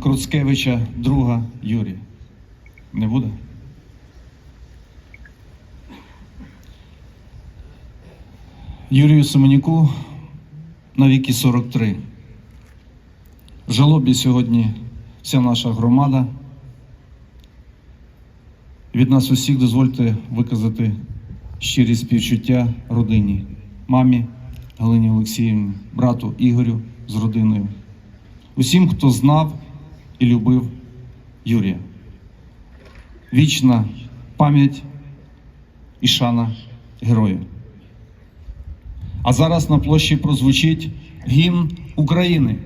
Круцкевича, друга Юрія. Не буде? Юрію Семенюку на віки 43. В жалобі сьогодні вся наша громада. Від нас усіх дозвольте виказати щирі співчуття родині, мамі Галині Олексіївні, брату Ігорю з родиною, усім, хто знав і любив Юрія. Вічна пам'ять і шана герою. А зараз на площі прозвучить гімн України.